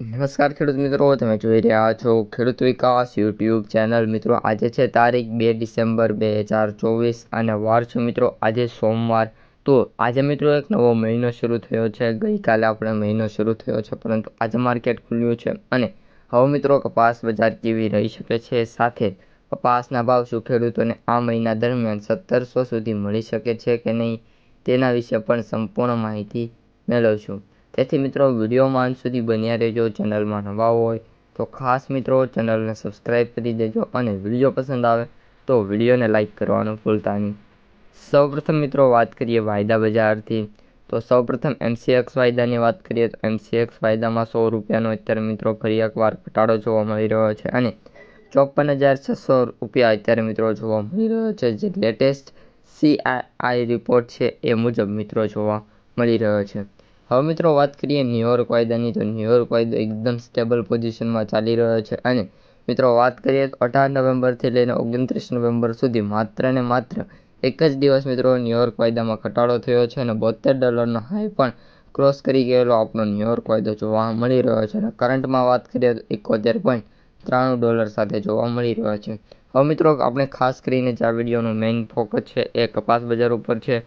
નમસ્કાર ખેડૂત મિત્રો, તમે જોઈ રહ્યા છો ખેડૂત વિકાસ યુટ્યુબ ચેનલ. મિત્રો, આજે છે તારીખ બે ડિસેમ્બર બે હજાર ચોવીસ અને વાર છે મિત્રો, આજે સોમવાર. તો આજે મિત્રો એક નવો મહિનો શરૂ થયો છે. ગઈકાલે આપણે મહિનો શરૂ થયો છે, પરંતુ આજે માર્કેટ ખુલ્યું છે અને હવે મિત્રો કપાસ બજાર કેવી રહી શકે છે? સાથે કપાસના ભાવ શું ખેડૂતોને આ મહિના દરમિયાન સત્તરસો સુધી મળી શકે છે કે નહીં તેના વિશે પણ સંપૂર્ણ માહિતી મેળવશું. તેથી મિત્રો વિડીયોમાં અંત સુધી બન્યા રહેજો. ચેનલમાં નવા હોય તો ખાસ મિત્રો ચેનલને સબસ્ક્રાઈબ કરી દેજો અને વીડિયો પસંદ આવે તો વિડીયોને લાઇક કરવાનું ભૂલતા નહીં. સૌપ્રથમ મિત્રો, વાત કરીએ વાયદા બજારથી. તો સૌપ્રથમ એમસીએક્સ વાયદાની વાત કરીએ તો એમસીએક્સ વાયદામાં સો રૂપિયાનો અત્યારે મિત્રો ફરી એકવાર ઘટાડો જોવા મળી રહ્યો છે અને ચોપન હજાર છસો રૂપિયા અત્યારે મિત્રો જોવા મળી રહ્યો છે. જે લેટેસ્ટ સીઆઈઆઈ રિપોર્ટ છે એ મુજબ મિત્રો જોવા મળી રહ્યો છે. હવે મિત્રો વાત કરીએ ન્યુયોર્ક વાયદાની. તો ન્યુયોર્ક વાયદો એકદમ સ્ટેબલ પોઝિશનમાં ચાલી રહ્યો છે અને મિત્રો વાત કરીએ તો અઢાર નવેમ્બરથી લઈને ઓગણત્રીસ નવેમ્બર સુધી માત્ર ને માત્ર એક જ દિવસ મિત્રો ન્યુયોર્ક વાયદામાં ઘટાડો થયો છે અને બોતેર ડોલરનો હાઈ પણ ક્રોસ કરી ગયેલો આપણો ન્યુયોર્ક વાયદો જોવા મળી રહ્યો છે અને કરંટમાં વાત કરીએ તો એકોતેર પોઈન્ટ ત્રાણું ડોલર સાથે જોવા મળી રહ્યો છે. હવે મિત્રો આપણે ખાસ કરીને જે આ વિડીયોનું મેઇન ફોકસ છે એ કપાસ બજાર ઉપર છે.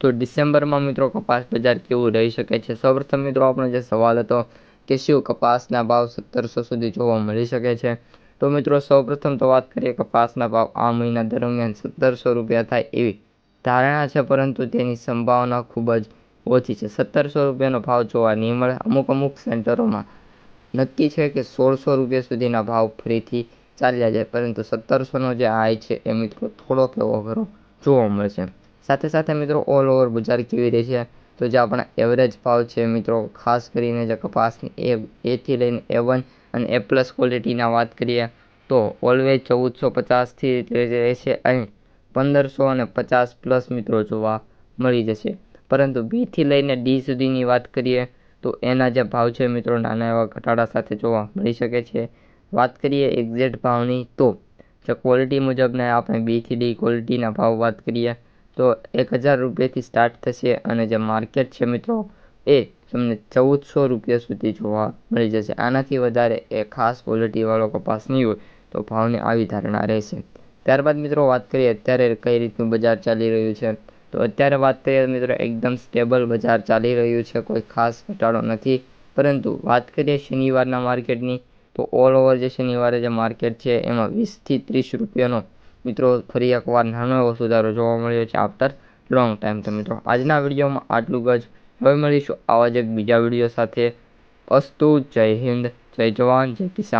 તો ડિસેમ્બરમાં મિત્રો કપાસ બજાર કેવું રહી શકે છે? સૌપ્રથમ મિત્રો આપણો જે સવાલ હતો કે શું કપાસના ભાવ સત્તરસો સુધી જોવા મળી શકે છે? તો મિત્રો સૌપ્રથમ તો વાત કરીએ કપાસના ભાવ આ મહિના દરમિયાન સત્તરસો રૂપિયા થાય એવી ધારણા છે, પરંતુ તેની સંભાવના ખૂબ જ ઓછી છે. સત્તરસો રૂપિયાનો ભાવ જોવા નહીં મળે. અમુક અમુક સેન્ટરોમાં નક્કી છે કે સોળસો રૂપિયા સુધીના ભાવ ફરીથી ચાલ્યા જાય, પરંતુ સત્તરસોનો જે આય છે એ મિત્રો થોડોક એવો ઘરો જોવા મળશે. સાથે સાથે મિત્રો ઓલ ઓવર બજાર કેવી રહી છે? તો જે આપણા એવરેજ ભાવ છે મિત્રો, ખાસ કરીને જે કપાસની એ, એથી લઈને એ વન અને એ પ્લસ ક્વોલિટીના વાત કરીએ, તો ઓલવેજ ચૌદસો પચાસથી રહેશે અહીં પંદરસો અને પચાસ પ્લસ મિત્રો જોવા મળી જશે. પરંતુ બીથી લઈને ડી સુધીની વાત કરીએ, તો એના જે ભાવ છે મિત્રો, નાના એવા ઘટાડા સાથે જોવા મળી શકે છે. વાત કરીએ એક્ઝેક્ટ ભાવની, તો જે ક્વોલિટી મુજબના આપણે બીથી ડી ક્વોલિટીના ભાવ વાત કરીએ તો એક હજાર રૂપિયાથી સ્ટાર્ટ થશે અને જે માર્કેટ છે મિત્રો, એ તમને ચૌદસો રૂપિયા સુધી જોવા મળી જશે. આનાથી વધારે એ ખાસ ક્વોલિટીવાળો કપાસ નહીં હોય તો ભાવની આવી ધારણા રહેશે. ત્યારબાદ મિત્રો વાત કરીએ અત્યારે કઈ રીતનું બજાર ચાલી રહ્યું છે. તો અત્યારે વાત કરીએ મિત્રો એકદમ સ્ટેબલ બજાર ચાલી રહ્યું છે, કોઈ ખાસ ઘટાડો નથી. પરંતુ વાત કરીએ શનિવારના માર્કેટની તો ઓલ ઓવર જે શનિવારે જે માર્કેટ છે એમાં વીસથી ત્રીસ રૂપિયાનો મિત્રો, ફરી એકવાર નાનો એવો સુધારો જોવા મળ્યો છે આફ્ટર લોંગ ટાઈમ તો મિત્રો, આજના વિડીયોમાં આટલું જ. હવે મળીશું આવા જ એક બીજા વીડિયો સાથે. અસ્તુ, જય હિન્દ, જય જવાન, જય કિસાન.